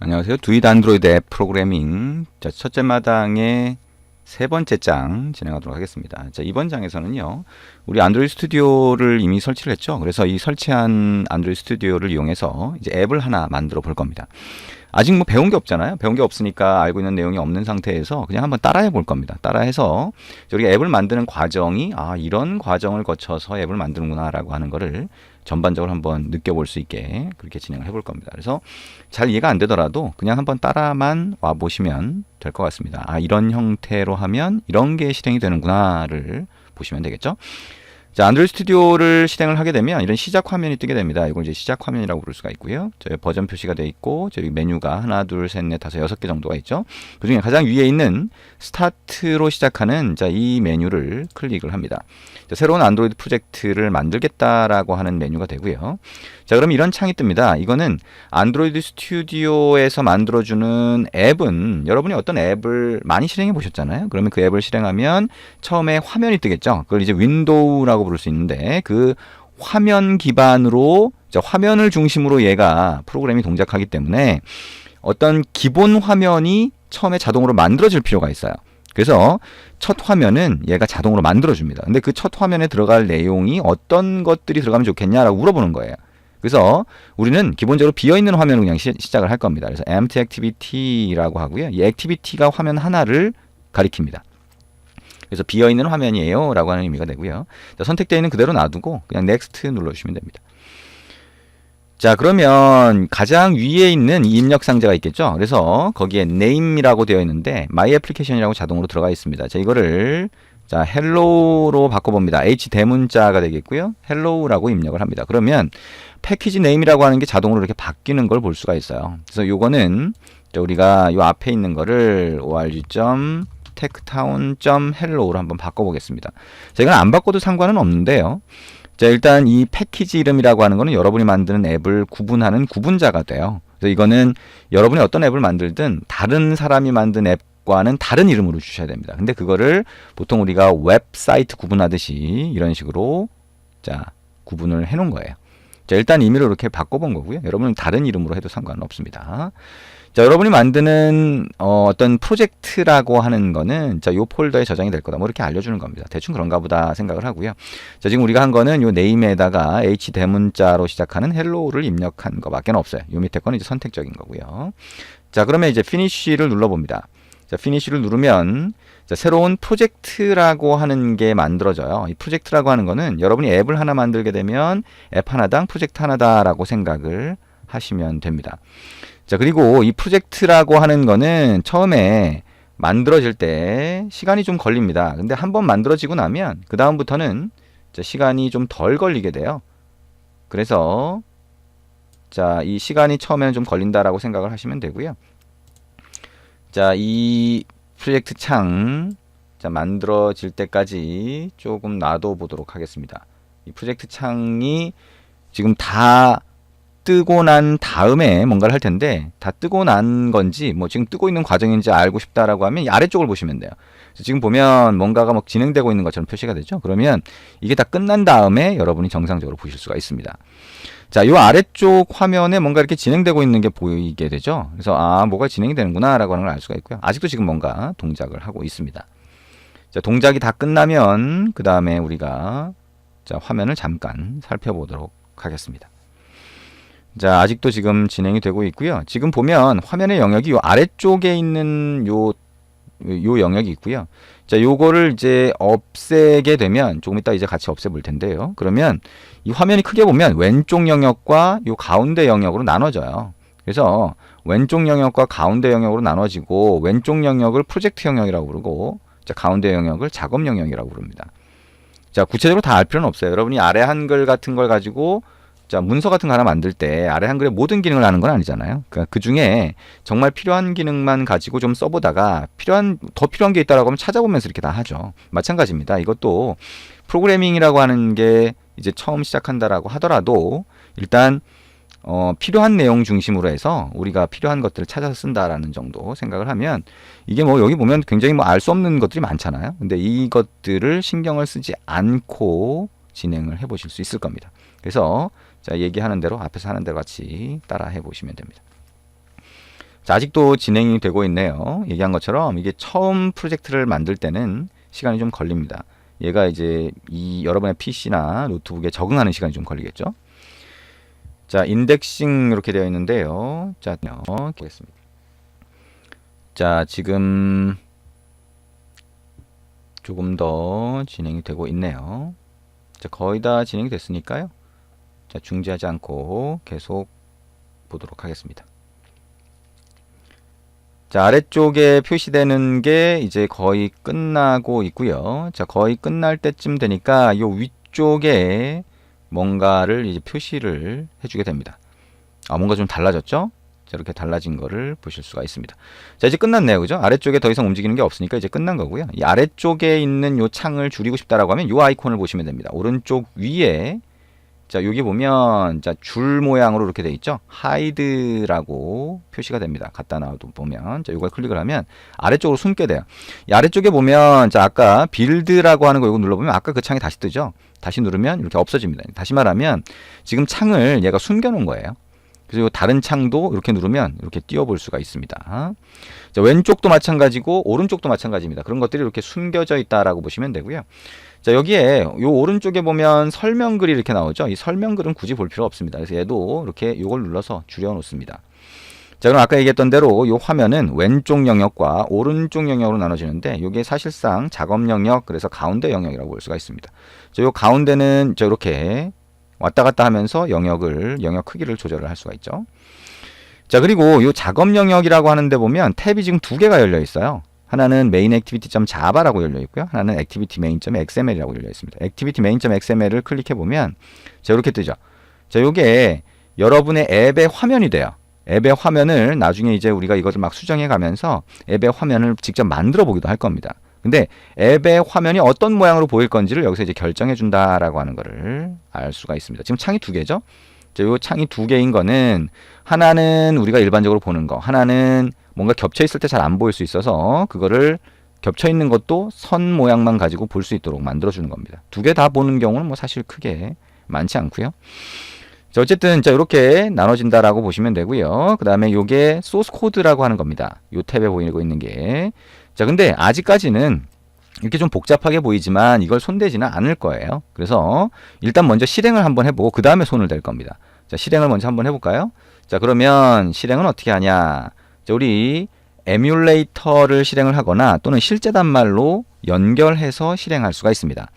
안녕하세요. 두잇 안드로이드 앱 프로그래밍 자, 첫째 마당의 세 번째 장 진행하도록 하겠습니다. 자, 이번 장에서는요. 우리 안드로이드 스튜디오를 이미 설치를 했죠. 그래서 이 설치한 안드로이드 스튜디오를 이용해서 이제 앱을 하나 만들어 볼 겁니다. 아직 뭐 배운 게 없잖아요. 배운 게 없으니까 알고 있는 내용이 없는 상태에서 그냥 한번 따라해 볼 겁니다. 따라해서 우리가 앱을 만드는 과정이 아, 이런 과정을 거쳐서 앱을 만드는구나라고 하는 거를 전반적으로 한번 느껴볼 수 있게 그렇게 진행을 해볼 겁니다. 그래서 잘 이해가 안 되더라도 그냥 한번 따라만 와 보시면 될 것 같습니다. 아, 이런 형태로 하면 이런 게 실행이 되는구나를 보시면 되겠죠. 자, 안드로이드 스튜디오를 실행을 하게 되면 이런 시작 화면이 뜨게 됩니다. 이걸 이제 시작 화면이라고 부를 수가 있고요. 저희 버전 표시가 되어 있고, 저기 메뉴가 하나, 둘, 셋, 넷, 다섯, 여섯 개 정도가 있죠. 그 중에 가장 위에 있는 스타트로 시작하는 자, 이 메뉴를 클릭을 합니다. 자, 새로운 안드로이드 프로젝트를 만들겠다라고 하는 메뉴가 되고요. 자, 그럼 이런 창이 뜹니다. 이거는 안드로이드 스튜디오에서 만들어주는 앱은 여러분이 어떤 앱을 많이 실행해 보셨잖아요. 그러면 그 앱을 실행하면 처음에 화면이 뜨겠죠. 그걸 이제 윈도우라고 부를 수 있는데 그 화면 기반으로 화면을 중심으로 얘가 프로그램이 동작하기 때문에 어떤 기본 화면이 처음에 자동으로 만들어질 필요가 있어요. 그래서 첫 화면은 얘가 자동으로 만들어줍니다. 근데 그 첫 화면에 들어갈 내용이 어떤 것들이 들어가면 좋겠냐라고 물어보는 거예요. 그래서 우리는 기본적으로 비어있는 화면을 그냥 시, 작을 할 겁니다. 그래서 empty activity라고 하고요. 이 activity가 화면 하나를 가리킵니다. 그래서 비어있는 화면이에요 라고 하는 의미가 되고요. 자, 선택되어 있는 그대로 놔두고 그냥 next 눌러주시면 됩니다. 자 그러면 가장 위에 있는 이 입력 상자가 있겠죠 그래서 거기에 name이라고 되어 있는데 my application이라고 자동으로 들어가 있습니다 자 이거를 자 hello로 바꿔봅니다 h 대문자가 되겠고요 hello라고 입력을 합니다 그러면 패키지 네임이라고 하는 게 자동으로 이렇게 바뀌는 걸 볼 수가 있어요 그래서 요거는 우리가 요 앞에 있는 거를 org. techtown.hello로 한번 바꿔보겠습니다. 자, 이건 안 바꿔도 상관은 없는데요. 자, 일단 이 패키지 이름이라고 하는 거는 여러분이 만드는 앱을 구분하는 구분자가 돼요. 그래서 이거는 여러분이 어떤 앱을 만들든 다른 사람이 만든 앱 과는 다른 이름으로 주셔야 됩니다. 근데 그거를 보통 우리가 웹사이트 구분하듯이 이런 식으로 자, 구분을 해 놓은 거예요. 자, 일단 임의로 이렇게 바꿔본 거고요. 여러분은 다른 이름으로 해도 상관은 없습니다. 자, 여러분이 만드는 어, 떤 프로젝트라고 하는 거는 자, 요 폴더에 저장이 될 거다. 뭐 이렇게 알려주는 겁니다. 대충 그런가 보다 생각을 하고요. 자, 지금 우리가 한 거는 요 네임에다가 H 대문자로 시작하는 헬로우를 입력한 거밖에 없어요. 요 밑에 거는 이제 선택적인 거고요. 자, 그러면 이제 피니쉬를 눌러봅니다. 자, 피니쉬를 누르면 자, 새로운 프로젝트라고 하는 게 만들어져요. 이 프로젝트라고 하는 거는 여러분이 앱을 하나 만들게 되면 앱 하나당 프로젝트 하나다라고 생각을 하시면 됩니다. 자, 그리고 이 프로젝트라고 하는 거는 처음에 만들어질 때 시간이 좀 걸립니다. 근데 한번 만들어지고 나면 그 다음부터는 시간이 좀 덜 걸리게 돼요. 그래서 자, 이 시간이 처음에는 좀 걸린다라고 생각을 하시면 되고요. 자, 이 프로젝트 창 자, 만들어질 때까지 조금 놔둬 보도록 하겠습니다. 이 프로젝트 창이 지금 다 뜨고 난 다음에 뭔가를 할 텐데 다 뜨고 난 건지 뭐 지금 뜨고 있는 과정인지 알고 싶다라고 하면 이 아래쪽을 보시면 돼요. 지금 보면 뭔가가 막 진행되고 있는 것처럼 표시가 되죠. 그러면 이게 다 끝난 다음에 여러분이 정상적으로 보실 수가 있습니다. 자, 요 아래쪽 화면에 뭔가 이렇게 진행되고 있는 게 보이게 되죠. 그래서 아, 뭐가 진행이 되는구나라고 하는 걸 알 수가 있고요. 아직도 지금 뭔가 동작을 하고 있습니다. 자, 동작이 다 끝나면 그 다음에 우리가 자, 화면을 잠깐 살펴보도록 하겠습니다. 자, 아직도 지금 진행이 되고 있고요. 지금 보면 화면의 영역이 요 아래쪽에 있는 요, 요 영역이 있고요. 자, 요거를 이제 없애게 되면 조금 이따 이제 같이 없애 볼 텐데요. 그러면 이 화면이 크게 보면 왼쪽 영역과 요 가운데 영역으로 나눠져요. 그래서 왼쪽 영역과 가운데 영역으로 나눠지고 왼쪽 영역을 프로젝트 영역이라고 부르고 자, 가운데 영역을 작업 영역이라고 부릅니다. 자, 구체적으로 다 알 필요는 없어요. 여러분이 아래 한글 같은 걸 가지고 자, 문서 같은 거 하나 만들 때 아래 한글의 모든 기능을 하는 건 아니잖아요. 그러니까 그 중에 정말 필요한 기능만 가지고 좀 써보다가 필요한, 더 필요한 게 있다라고 하면 찾아보면서 이렇게 다 하죠. 마찬가지입니다. 이것도 프로그래밍이라고 하는 게 이제 처음 시작한다라고 하더라도 일단 어, 필요한 내용 중심으로 해서 우리가 필요한 것들을 찾아서 쓴다라는 정도 생각을 하면 이게 뭐 여기 보면 굉장히 뭐 알 수 없는 것들이 많잖아요. 근데 이것들을 신경을 쓰지 않고 진행을 해 보실 수 있을 겁니다. 그래서 자, 얘기하는 대로 앞에서 하는 대로 같이 따라 해 보시면 됩니다. 자, 아직도 진행이 되고 있네요. 얘기한 것처럼 이게 처음 프로젝트를 만들 때는 시간이 좀 걸립니다. 얘가 이제 이 여러분의 PC나 노트북에 적응하는 시간이 좀 걸리겠죠. 자, 인덱싱 이렇게 되어 있는데요. 자, 어, 보겠습니다. 자, 지금 조금 더 진행이 되고 있네요. 자, 거의 다 진행이 됐으니까요. 자, 중지하지 않고 계속 보도록 하겠습니다. 자, 아래쪽에 표시되는 게 이제 거의 끝나고 있고요. 자, 거의 끝날 때쯤 되니까 요 위쪽에 뭔가를 이제 표시를 해주게 됩니다. 아, 뭔가 좀 달라졌죠? 자, 이렇게 달라진 거를 보실 수가 있습니다. 자, 이제 끝났네요. 그죠? 아래쪽에 더 이상 움직이는 게 없으니까 이제 끝난 거고요. 이 아래쪽에 있는 요 창을 줄이고 싶다라고 하면 요 아이콘을 보시면 됩니다. 오른쪽 위에 자, 여기 보면 자, 줄 모양으로 이렇게 돼 있죠. 하이드라고 표시가 됩니다. 갖다 놔도 보면 자, 이걸 클릭을 하면 아래쪽으로 숨게 돼요. 이 아래쪽에 보면 자, 아까 빌드라고 하는 거 이거 눌러 보면 아까 그 창이 다시 뜨죠. 다시 누르면 이렇게 없어집니다. 다시 말하면 지금 창을 얘가 숨겨 놓은 거예요. 그리고 다른 창도 이렇게 누르면 이렇게 띄워 볼 수가 있습니다. 자, 왼쪽도 마찬가지고 오른쪽도 마찬가지입니다. 그런 것들이 이렇게 숨겨져 있다라고 보시면 되고요. 자, 여기에 요 오른쪽에 보면 설명글이 이렇게 나오죠. 이 설명글은 굳이 볼 필요 없습니다. 그래서 얘도 이렇게 요걸 눌러서 줄여 놓습니다. 자, 그럼 아까 얘기했던 대로 요 화면은 왼쪽 영역과 오른쪽 영역으로 나눠지는데 이게 사실상 작업 영역 그래서 가운데 영역이라고 볼 수가 있습니다. 자, 요 가운데는 저 이렇게 왔다 갔다 하면서 영역을 영역 크기를 조절을 할 수가 있죠. 자, 그리고 요 작업 영역이라고 하는데 보면 탭이 지금 두 개가 열려 있어요. 하나는 main activity.java라고 열려 있고요. 하나는 activity main.xml이라고 열려 있습니다. activity main.xml을 클릭해 보면 자, 이렇게 뜨죠. 자, 요게 여러분의 앱의 화면이 돼요. 앱의 화면을 나중에 이제 우리가 이것을 막 수정해 가면서 앱의 화면을 직접 만들어 보기도 할 겁니다. 근데 앱의 화면이 어떤 모양으로 보일 건지를 여기서 이제 결정해 준다라고 하는 거를 알 수가 있습니다. 지금 창이 두 개죠. 요 창이 두 개인 거는 하나는 우리가 일반적으로 보는 거, 하나는 뭔가 겹쳐 있을 때 잘 안 보일 수 있어서 그거를 겹쳐 있는 것도 선 모양만 가지고 볼 수 있도록 만들어 주는 겁니다. 두 개 다 보는 경우는 뭐 사실 크게 많지 않고요. 자, 어쨌든 자 이렇게 나눠진다라고 보시면 되고요. 그다음에 요게 소스 코드라고 하는 겁니다. 요 탭에 보이고 있는 게. 자, 근데 아직까지는 이렇게 좀 복잡하게 보이지만 이걸 손대지는 않을 거예요. 그래서 일단 먼저 실행을 한번 해보고 그 다음에 손을 댈 겁니다. 자, 실행을 먼저 한번 해볼까요? 자, 그러면 실행은 어떻게 하냐? 자, 우리 에뮬레이터를 실행을 하거나 또는 실제 단말로 연결해서 실행할 수가 있습니다.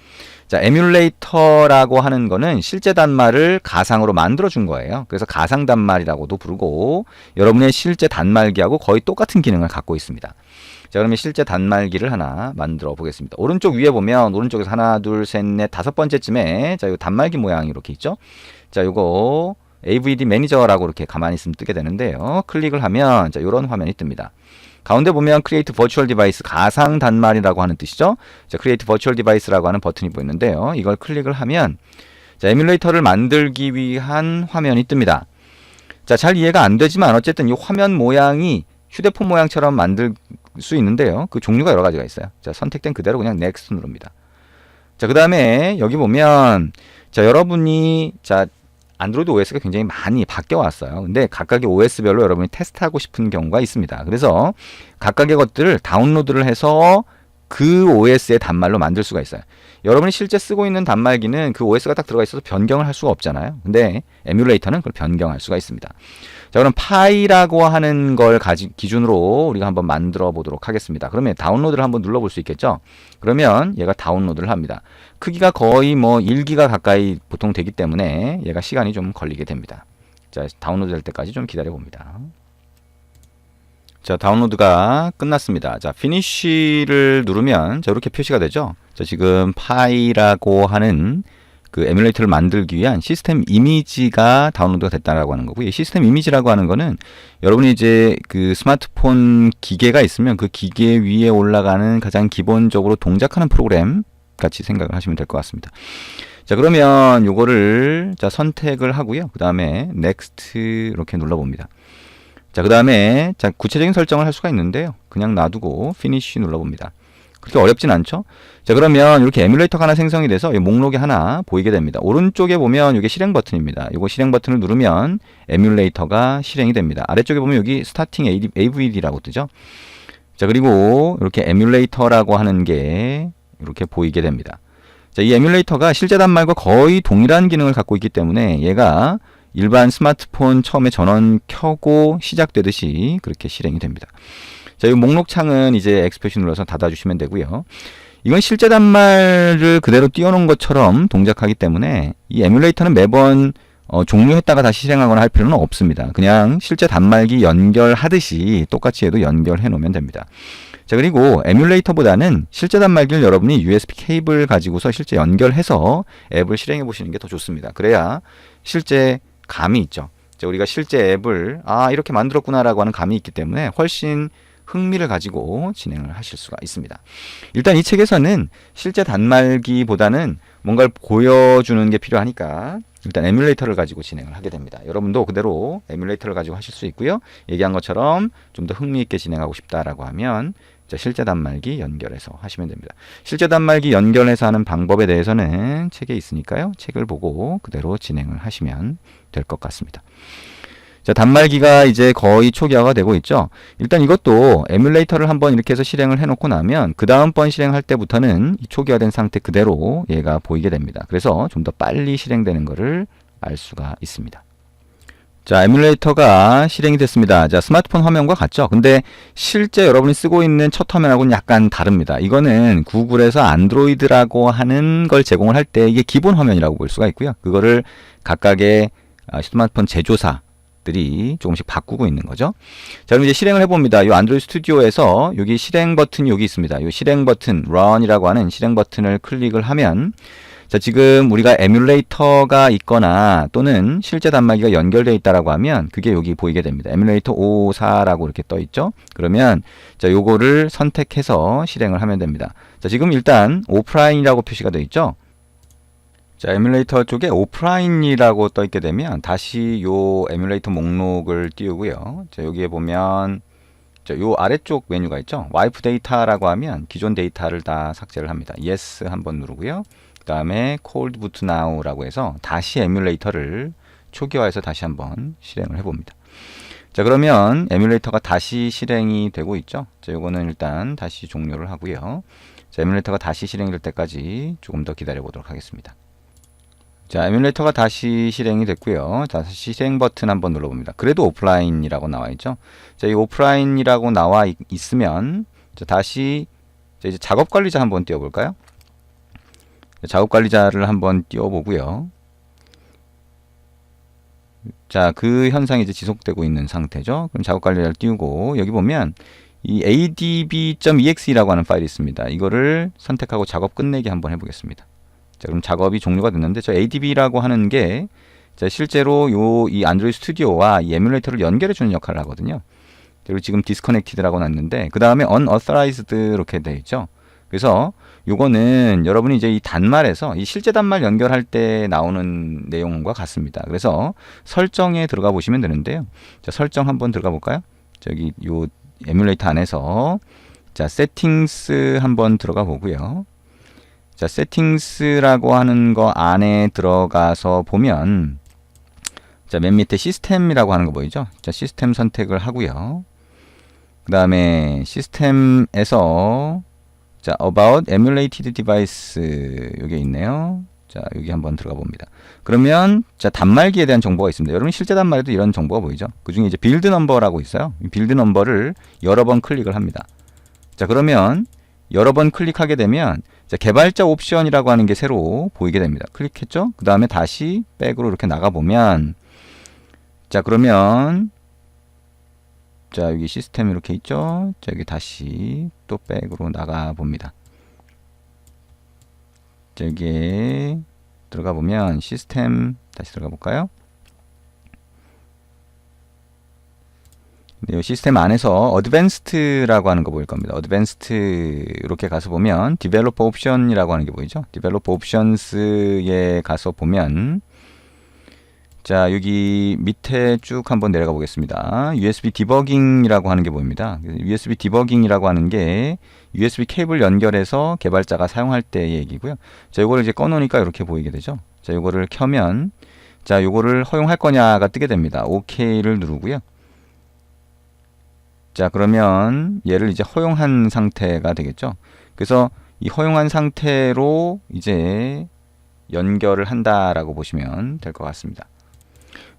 자, 에뮬레이터라고 하는 거는 실제 단말을 가상으로 만들어 준 거예요. 그래서 가상 단말이라고도 부르고 여러분의 실제 단말기하고 거의 똑같은 기능을 갖고 있습니다. 자, 그러면 실제 단말기를 하나 만들어 보겠습니다. 오른쪽 위에 보면 오른쪽에서 하나, 둘, 셋, 넷, 다섯 번째쯤에 자, 요 단말기 모양이 이렇게 있죠. 자, 요거 AVD 매니저라고 이렇게 가만히 있으면 뜨게 되는데요. 클릭을 하면 자, 요런 화면이 뜹니다. 가운데 보면 크리에이트 버추얼 디바이스 가상 단말이라고 하는 뜻이죠. 자, 크리에이트 버추얼 디바이스라고 하는 버튼이 보이는데요. 이걸 클릭을 하면 자, 에뮬레이터를 만들기 위한 화면이 뜹니다. 자, 잘 이해가 안 되지만 어쨌든 이 화면 모양이 휴대폰 모양처럼 만들 수 있는데요. 그 종류가 여러 가지가 있어요. 자, 선택된 그대로 그냥 넥스트 누릅니다. 자, 그 다음에 여기 보면 자, 여러분이 자, 안드로이드 OS가 굉장히 많이 바뀌어 왔어요. 근데 각각의 OS별로 여러분이 테스트하고 싶은 경우가 있습니다. 그래서 각각의 것들을 다운로드를 해서 그 OS의 단말로 만들 수가 있어요. 여러분이 실제 쓰고 있는 단말기는 그 OS가 딱 들어가 있어서 변경을 할 수가 없잖아요. 근데 에뮬레이터는 그걸 변경할 수가 있습니다. 자, 그럼 파이라고 하는 걸 가지, 기준으로 우리가 한번 만들어 보도록 하겠습니다. 그러면 다운로드를 한번 눌러 볼 수 있겠죠? 그러면 얘가 다운로드를 합니다. 크기가 거의 뭐 1기가 가까이 보통 되기 때문에 얘가 시간이 좀 걸리게 됩니다. 자, 다운로드 될 때까지 좀 기다려 봅니다. 자, 다운로드가 끝났습니다. 자, 피니쉬를 누르면 자, 이렇게 표시가 되죠. 자, 지금 파이라고 하는 그 에뮬레이터를 만들기 위한 시스템 이미지가 다운로드가 됐다라고 하는 거고, 이 시스템 이미지라고 하는 거는 여러분이 이제 그 스마트폰 기계가 있으면 그 기계 위에 올라가는 가장 기본적으로 동작하는 프로그램 같이 생각을 하시면 될 것 같습니다. 자, 그러면 요거를 자, 선택을 하고요. 그 다음에 next 이렇게 눌러봅니다. 자, 그 다음에 자, 구체적인 설정을 할 수가 있는데요. 그냥 놔두고 finish 눌러봅니다. 그렇게 어렵진 않죠. 자, 그러면 이렇게 에뮬레이터가 하나 생성이 돼서 이 목록이 하나 보이게 됩니다. 오른쪽에 보면 이게 실행 버튼입니다. 이거 실행 버튼을 누르면 에뮬레이터가 실행이 됩니다. 아래쪽에 보면 여기 스타팅 AVD라고 뜨죠. 자, 그리고 이렇게 에뮬레이터라고 하는 게 이렇게 보이게 됩니다. 자, 이 에뮬레이터가 실제 단말과 거의 동일한 기능을 갖고 있기 때문에 얘가 일반 스마트폰 처음에 전원 켜고 시작되듯이 그렇게 실행이 됩니다. 자, 이 목록 창은 이제 엑스표시 눌러서 닫아주시면 되고요. 이건 실제 단말을 그대로 띄워놓은 것처럼 동작하기 때문에 이 에뮬레이터는 매번 어, 종료했다가 다시 실행하거나 할 필요는 없습니다. 그냥 실제 단말기 연결하듯이 똑같이 해도 연결해 놓으면 됩니다. 자, 그리고 에뮬레이터보다는 실제 단말기를 여러분이 USB 케이블 가지고서 실제 연결해서 앱을 실행해 보시는 게 더 좋습니다. 그래야 실제 감이 있죠. 자, 우리가 실제 앱을 아, 이렇게 만들었구나라고 하는 감이 있기 때문에 훨씬 흥미를 가지고 진행을 하실 수가 있습니다. 일단 이 책에서는 실제 단말기보다는 뭔가를 보여주는 게 필요하니까 일단 에뮬레이터를 가지고 진행을 하게 됩니다. 여러분도 그대로 에뮬레이터를 가지고 하실 수 있고요. 얘기한 것처럼 좀 더 흥미있게 진행하고 싶다라고 하면 자, 실제 단말기 연결해서 하시면 됩니다. 실제 단말기 연결해서 하는 방법에 대해서는 책에 있으니까요. 책을 보고 그대로 진행을 하시면 될 것 같습니다. 자, 단말기가 이제 거의 초기화가 되고 있죠. 일단 이것도 에뮬레이터를 한번 이렇게 해서 실행을 해놓고 나면 그 다음번 실행할 때부터는 이 초기화된 상태 그대로 얘가 보이게 됩니다. 그래서 좀 더 빨리 실행되는 것을 알 수가 있습니다. 자, 에뮬레이터가 실행이 됐습니다. 자, 스마트폰 화면과 같죠? 근데 실제 여러분이 쓰고 있는 첫 화면하고는 약간 다릅니다. 이거는 구글에서 안드로이드라고 하는 걸 제공을 할 때 이게 기본 화면이라고 볼 수가 있고요. 그거를 각각의 아, 스마트폰 제조사 들이 조금씩 바꾸고 있는 거죠. 자, 그럼 이제 실행을 해봅니다. 이 안드로이드 스튜디오에서 여기 실행 버튼이 여기 있습니다. 이 실행 버튼, run이라고 하는 실행 버튼을 클릭을 하면 자, 지금 우리가 에뮬레이터가 있거나 또는 실제 단말기가 연결되어 있다라고 하면 그게 여기 보이게 됩니다. 에뮬레이터 554라고 이렇게 떠 있죠. 그러면 자, 요거를 선택해서 실행을 하면 됩니다. 자, 지금 일단 오프라인이라고 표시가 되어 있죠. 자, 에뮬레이터 쪽에 오프라인이라고 떠 있게 되면 다시 요 에뮬레이터 목록을 띄우고요. 자, 여기에 보면 자, 요 아래쪽 메뉴가 있죠. 와이프 데이터라고 하면 기존 데이터를 다 삭제를 합니다. yes 한번 누르고요. 그다음에 cold boot now라고 해서 다시 에뮬레이터를 초기화해서 다시 한번 실행을 해 봅니다. 자, 그러면 에뮬레이터가 다시 실행이 되고 있죠. 자, 요거는 일단 다시 종료를 하고요. 자, 에뮬레이터가 다시 실행될 때까지 조금 더 기다려 보도록 하겠습니다. 자, 에뮬레이터가 다시 실행이 됐고요. 다시 실행 버튼 한번 눌러봅니다. 그래도 오프라인이라고 나와 있죠. 자, 이 오프라인이라고 나와 있, 으면 자, 다시 자, 이제 작업 관리자 한번 띄워볼까요? 작업 관리자를 한번 띄워보고요. 자, 그 현상이 이제 지속되고 있는 상태죠. 그럼 작업 관리자를 띄우고 여기 보면 이 adb.exe라고 하는 파일이 있습니다. 이거를 선택하고 작업 끝내기 한번 해보겠습니다. 자, 그럼 작업이 종료가 됐는데 저 ADB라고 하는 게 자, 실제로 요 이 안드로이드 스튜디오와 이 에뮬레이터를 연결해 주는 역할을 하거든요. 그리고 지금 디스커넥티드라고 놨는데 그 다음에 unauthorized 이렇게 돼 있죠. 그래서 요거는 여러분이 이제 이 단말에서 이 실제 단말 연결할 때 나오는 내용과 같습니다. 그래서 설정에 들어가 보시면 되는데요. 자, 설정 한번 들어가 볼까요? 저기 요 에뮬레이터 안에서 자, 세팅스 한번 들어가 보고요. 자, 세팅스라고 하는 거 안에 들어가서 보면 자, 맨 밑에 시스템이라고 하는 거 보이죠? 자, 시스템 선택을 하고요. 그 다음에 시스템에서 자, about emulated device 여기 있네요. 자, 여기 한번 들어가 봅니다. 그러면 자, 단말기에 대한 정보가 있습니다. 여러분 실제 단말에도 이런 정보가 보이죠? 그중에 이제 빌드 넘버라고 있어요. 빌드 넘버를 여러 번 클릭을 합니다. 자, 그러면 여러 번 클릭하게 되면 자, 개발자 옵션이라고 하는 게 새로 보이게 됩니다. 클릭했죠? 그 다음에 다시 백으로 이렇게 나가보면 자, 그러면 자, 여기 시스템 이렇게 있죠? 자, 여기 다시 또 백으로 나가 봅니다. 자, 여기에 들어가 보면 시스템 다시 들어가 볼까요? 네, 시스템 안에서 어드밴스트라고 하는 거 보일 겁니다. 어드밴스트 이렇게 가서 보면 디벨로퍼 옵션이라고 하는 게 보이죠? 디벨로퍼 옵션스에 가서 보면 자, 여기 밑에 쭉 한번 내려가 보겠습니다. USB 디버깅이라고 하는 게 보입니다. USB 디버깅이라고 하는 게 USB 케이블 연결해서 개발자가 사용할 때의 얘기고요. 자, 요거를 이제 꺼놓으니까 이렇게 보이게 되죠. 자, 요거를 켜면 자, 요거를 허용할 거냐가 뜨게 됩니다. OK를 누르고요. 자, 그러면 얘를 이제 허용한 상태가 되겠죠. 그래서 이 허용한 상태로 이제 연결을 한다라고 보시면 될 것 같습니다.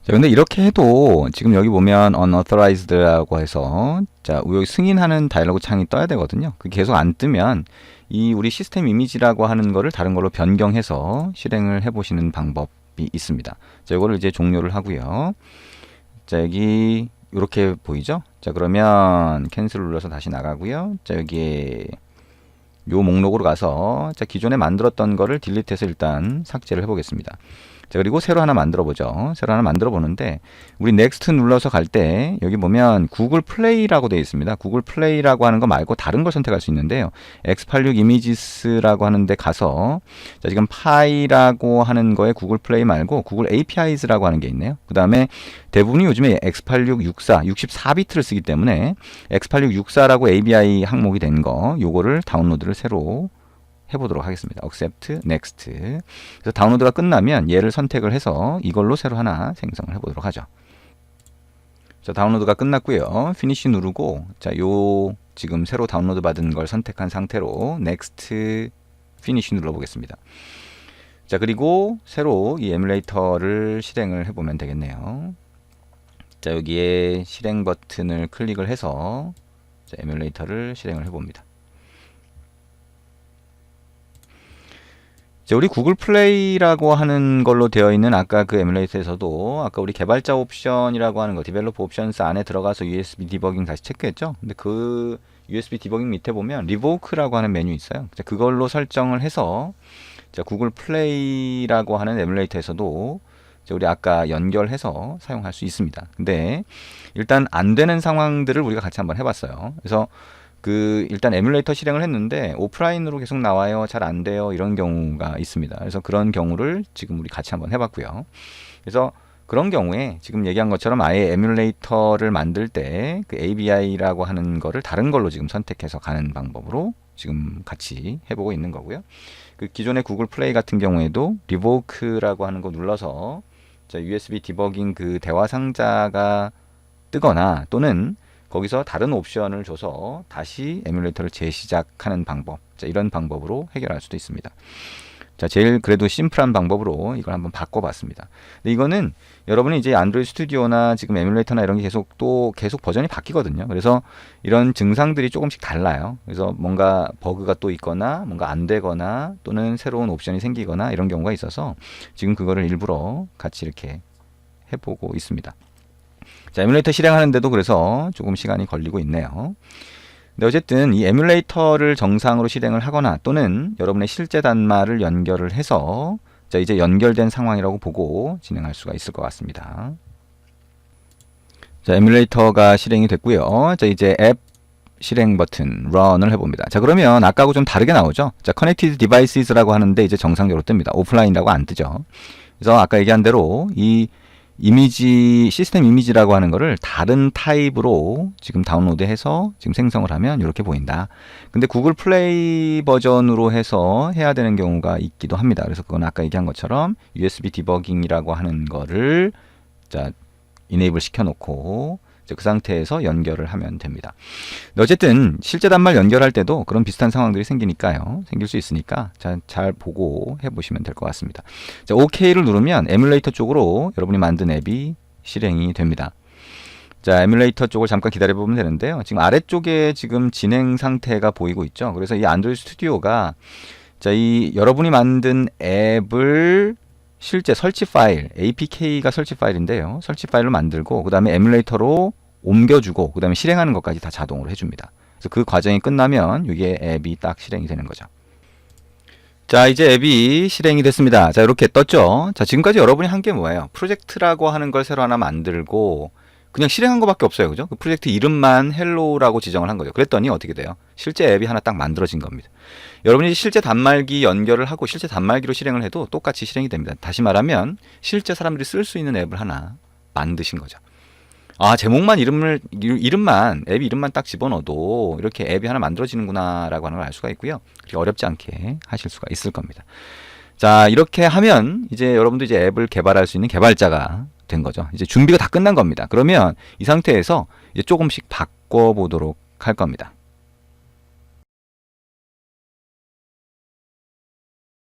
자, 근데 이렇게 해도 지금 여기 보면 unauthorized라고 해서 자, 여기 승인하는 다이얼로그 창이 떠야 되거든요. 그 계속 안 뜨면 이 우리 시스템 이미지라고 하는 거를 다른 걸로 변경해서 실행을 해 보시는 방법이 있습니다. 자, 이거를 이제 종료를 하고요. 자, 여기 이렇게 보이죠? 자, 그러면 캔슬 눌러서 다시 나가고요. 자, 여기에 요 목록으로 가서 자, 기존에 만들었던 거를 딜리트해서 일단 삭제를 해 보겠습니다. 자, 그리고 새로 하나 만들어 보죠. 새로 하나 만들어 보는데 우리 넥스트 눌러서 갈 때 여기 보면 구글 플레이라고 되어 있습니다. 구글 플레이라고 하는 거 말고 다른 걸 선택할 수 있는데요. x86 이미지스라고 하는데 가서 자, 지금 파이라고 하는 거에 구글 플레이 말고 구글 APIs라고 하는 게 있네요. 그다음에 대부분이 요즘에 x86 64 64비트를 쓰기 때문에 x86 64라고 ABI 항목이 된 거 요거를 다운로드를 새로 해보도록 하겠습니다. accept, next. 그래서 다운로드가 끝나면 얘를 선택을 해서 이걸로 새로 하나 생성을 해보도록 하죠. 자, 다운로드가 끝났고요. finish 누르고 자, 요 지금 새로 다운로드 받은 걸 선택한 상태로 next, finish 눌러 보겠습니다. 자, 그리고 새로 이 에뮬레이터를 실행을 해보면 되겠네요. 자, 여기에 실행 버튼을 클릭을 해서 자, 에뮬레이터를 실행을 해봅니다. 우리 구글 플레이라고 하는 걸로 되어 있는 아까 그 에뮬레이터에서도 아까 우리 개발자 옵션이라고 하는 거, 디벨로퍼 옵션스 안에 들어가서 USB 디버깅 다시 체크했죠. 근데 그 USB 디버깅 밑에 보면 리보크라고 하는 메뉴 있어요. 자, 그걸로 설정을 해서 자, 구글 플레이라고 하는 에뮬레이터에서도 자, 우리 아까 연결해서 사용할 수 있습니다. 근데 일단 안 되는 상황들을 우리가 같이 한번 해봤어요. 그래서 그 일단 에뮬레이터 실행을 했는데 오프라인으로 계속 나와요. 잘 안 돼요. 이런 경우가 있습니다. 그래서 그런 경우를 지금 우리 같이 한번 해봤고요. 그래서 그런 경우에 지금 얘기한 것처럼 아예 에뮬레이터를 만들 때 그 ABI라고 하는 거를 다른 걸로 지금 선택해서 가는 방법으로 지금 같이 해보고 있는 거고요. 그 기존의 구글 플레이 같은 경우에도 리보크라고 하는 거 눌러서 자, USB 디버깅 그 대화 상자가 뜨거나 또는 거기서 다른 옵션을 줘서 다시 에뮬레이터를 재시작하는 방법. 자, 이런 방법으로 해결할 수도 있습니다. 자, 제일 그래도 심플한 방법으로 이걸 한번 바꿔봤습니다. 근데 이거는 여러분이 이제 안드로이드 스튜디오나 지금 에뮬레이터나 이런 게 계속 또 계속 버전이 바뀌거든요. 그래서 이런 증상들이 조금씩 달라요. 그래서 뭔가 버그가 또 있거나 뭔가 안 되거나 또는 새로운 옵션이 생기거나 이런 경우가 있어서 지금 그거를 일부러 같이 이렇게 해보고 있습니다. 자, 에뮬레이터 실행하는데도 그래서 조금 시간이 걸리고 있네요. 근데 어쨌든 이 에뮬레이터를 정상으로 실행을 하거나 또는 여러분의 실제 단말을 연결을 해서 자, 이제 연결된 상황이라고 보고 진행할 수가 있을 것 같습니다. 자, 에뮬레이터가 실행이 됐고요. 자, 이제 앱 실행 버튼 run을 해봅니다. 자, 그러면 아까하고 좀 다르게 나오죠. 자, connected devices라고 하는데 이제 정상적으로 뜹니다. 오프라인이라고 안 뜨죠. 그래서 아까 얘기한 대로 이 이미지 시스템 이미지라고 하는 거를 다른 타입으로 지금 다운로드해서 지금 생성을 하면 이렇게 보인다. 근데 구글 플레이 버전으로 해서 해야 되는 경우가 있기도 합니다. 그래서 그건 아까 얘기한 것처럼 USB 디버깅이라고 하는 거를 자 이네이블 시켜놓고 그 상태에서 연결을 하면 됩니다. 어쨌든 실제 단말 연결할 때도 그런 비슷한 상황들이 생기니까요. 생길 수 있으니까 자, 잘 보고 해보시면 될 것 같습니다. 자, OK를 누르면 에뮬레이터 쪽으로 여러분이 만든 앱이 실행이 됩니다. 자, 에뮬레이터 쪽을 잠깐 기다려 보면 되는데요. 지금 아래쪽에 지금 진행 상태가 보이고 있죠. 그래서 이 안드로이드 스튜디오가 자, 이 여러분이 만든 앱을 실제 설치 파일, APK가 설치 파일인데요. 설치 파일로 만들고 그 다음에 에뮬레이터로 옮겨주고 그 다음에 실행하는 것까지 다 자동으로 해줍니다. 그래서 그 과정이 끝나면 이게 앱이 딱 실행이 되는 거죠. 자, 이제 앱이 실행이 됐습니다. 자, 이렇게 떴죠. 자, 지금까지 여러분이 한 게 뭐예요? 프로젝트라고 하는 걸 새로 하나 만들고 그냥 실행한 것밖에 없어요. 그죠? 그 프로젝트 이름만 헬로라고 지정을 한 거죠. 그랬더니 어떻게 돼요? 실제 앱이 하나 딱 만들어진 겁니다. 여러분이 실제 단말기 연결을 하고 실제 단말기로 실행을 해도 똑같이 실행이 됩니다. 다시 말하면 실제 사람들이 쓸 수 있는 앱을 하나 만드신 거죠. 아 제목만 이름을 이- 이름만 앱 이름만 딱 집어넣어도 이렇게 앱이 하나 만들어지는구나라고 하는 걸 알 수가 있고요. 그렇게 어렵지 않게 하실 수가 있을 겁니다. 자 이렇게 하면 이제 여러분도 이제 앱을 개발할 수 있는 개발자가 된 거죠. 이제 준비가 다 끝난 겁니다. 그러면 이 상태에서 이제 조금씩 바꿔 보도록 할 겁니다.